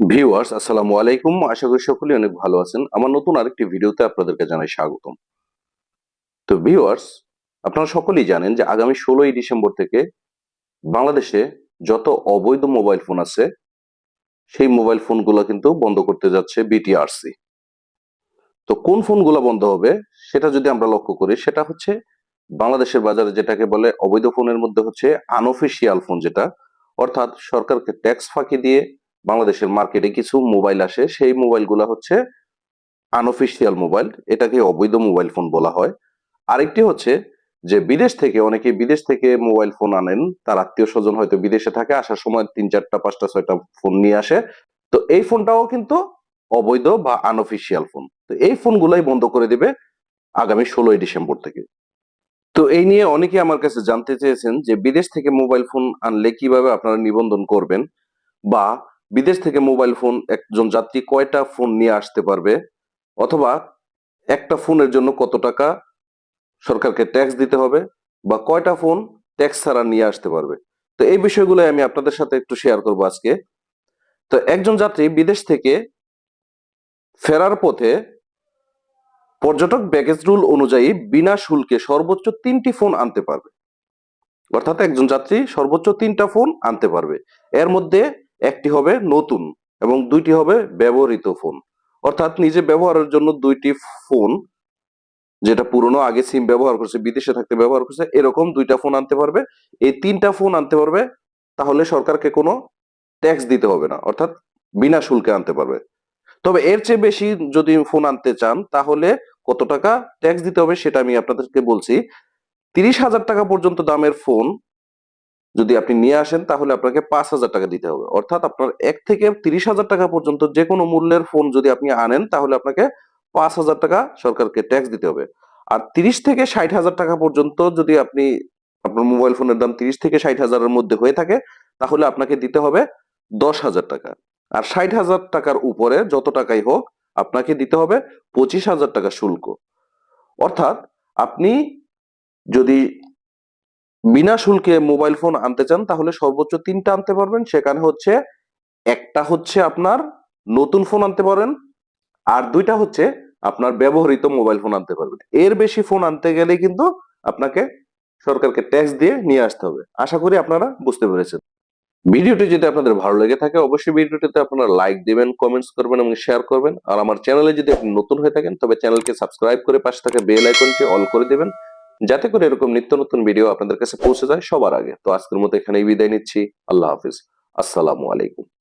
Viewers, আসসালামু আলাইকুম। আশা করি সকলেই অনেক ভালো আছেন। আমার নতুন আরেকটি ভিডিওতে আপনাদেরকে জানাই স্বাগতম। তো ভিউয়ার্স, আপনারা সকলেই জানেন যে আগামী ষোলোই ডিসেম্বর থেকে বাংলাদেশে যত অবৈধ মোবাইল ফোন আছে, সেই মোবাইল ফোনগুলো কিন্তু বন্ধ করতে যাচ্ছে বিটিআরসি। তো কোন ফোনগুলো বন্ধ হবে, সেটা যদি আমরা লক্ষ্য করি, সেটা হচ্ছে বাংলাদেশের বাজারে যেটাকে বলে অবৈধ ফোনের মধ্যে হচ্ছে আনঅফিসিয়াল ফোন যেটা, অর্থাৎ সরকারকে ট্যাক্স ফাঁকি দিয়ে বাংলাদেশের মার্কেটে কিছু মোবাইল আসে। সেই মোবাইলগুলো হচ্ছে আনঅফিসিয়াল মোবাইল। এটাকে অবৈধ মোবাইল ফোন বলা হয়। আরেকটি হচ্ছে যে বিদেশ থেকে অনেকে বিদেশ থেকে মোবাইল ফোন আনেন। তার আত্মীয় স্বজন হয়তো বিদেশে থাকে, আসার সময় তিন চারটা, পাঁচটা, ছয়টা ফোন নিয়ে আসে। তো এই ফোনটাও কিন্তু অবৈধ বা আনঅফিসিয়াল ফোন। তো এই ফোনগুলাই বন্ধ করে দিবে আগামী ষোলোই ডিসেম্বর থেকে। তো এই নিয়ে অনেকে আমার কাছে জানতে চেয়েছেন যে বিদেশ থেকে মোবাইল ফোন আনলে কীভাবে আপনারা নিবন্ধন করবেন বা বিদেশ থেকে মোবাইল ফোন একজন যাত্রী কয়টা ফোন নিয়ে আসতে পারবে? অথবা একটা ফোনের জন্য কত টাকা সরকারকে ট্যাক্স দিতে হবে? বা কয়টা ফোন ট্যাক্স ছাড়া নিয়ে আসতে পারবে? তো এই বিষয়গুলো আমি আপনাদের সাথে একটু শেয়ার করব আজকে। তো একজন যাত্রী বিদেশ থেকে ফেরার পথে পর্যটক ব্যাগেজ রুল অনুযায়ী বিনা শুল্কে সর্বোচ্চ তিনটি ফোন আনতে পারবে। অর্থাৎ একজন যাত্রী সর্বোচ্চ তিনটা ফোন আনতে পারবে। এর মধ্যে একটি হবে নতুন এবং দুইটি হবে ব্যবহৃত ফোন। অর্থাৎ নিজে ব্যবহারের জন্য দুইটি ফোন, যেটা পুরনো, আগে সিম ব্যবহার করছে, বিদেশে থাকতে ব্যবহার করছে, এরকম দুইটা ফোন আনতে পারবে। এই তিনটা ফোন আনতে পারবে, তাহলে সরকারকে কোনো ট্যাক্স দিতে হবে না, অর্থাৎ বিনা শুল্কে আনতে পারবে। তবে এর চেয়ে বেশি যদি ফোন আনতে চান, তাহলে কত টাকা ট্যাক্স দিতে হবে সেটা আমি আপনাদেরকে বলছি। তিরিশ হাজার টাকা পর্যন্ত দামের ফোন যদি আপনি নিয়ে আসেন, তাহলে আপনাকে পাঁচ হাজার টাকা দিতে হবে। অর্থাৎ আপনার এক থেকে তিরিশ হাজার টাকা পর্যন্ত যে কোনো মূল্যের ফোন যদি আপনি আনেন, তাহলে আপনাকে পাঁচ হাজার টাকা সরকারকে ট্যাক্স দিতে হবে। আর তিরিশ থেকে ষাট হাজার টাকা পর্যন্ত যদি আপনি আপনার মোবাইল ফোনের দাম তিরিশ থেকে ষাট হাজারের মধ্যে হয়ে থাকে, তাহলে আপনাকে দিতে হবে দশ হাজার টাকা। আর ষাট হাজার টাকার উপরে যত টাকাই হোক, আপনাকে দিতে হবে পঁচিশ হাজার টাকা শুল্ক। অর্থাৎ আপনি যদি বিনা শুল্কে মোবাইল ফোন আনতে চান, তাহলে সর্বোচ্চ তিনটা আনতে পারবেন। সেখানে হচ্ছে, একটা হচ্ছে আপনার নতুন ফোন আনতে পারেন, আর দুইটা হচ্ছে আপনার ব্যবহৃত মোবাইল ফোন আনতে পারবেন। এর বেশি ফোন আনতে গেলে কিন্তু আপনাকে সরকারকে ট্যাক্স দিয়ে নিয়ে আসতে হবে। আশা করি আপনারা বুঝতে পেরেছেন। ভিডিওটি যদি আপনাদের ভালো লেগে থাকে, অবশ্যই ভিডিওটিতে আপনারা লাইক দিবেন কমেন্টস করবেন এবং শেয়ার করবেন। আর আমার চ্যানেলে যদি আপনি নতুন হয়ে থাকেন, তবে চ্যানেলকে সাবস্ক্রাইব করে পাশে থাকা বেল আইকনটি অল করে দিবেন। যাতে করে এরকম নিত্য নতুন ভিডিও আপনাদের কাছে পৌঁছে যায় সবার আগে। তো আজকের মতো এখানেই বিদায় নিচ্ছি। আল্লাহ হাফিজ। আসসালামু আলাইকুম।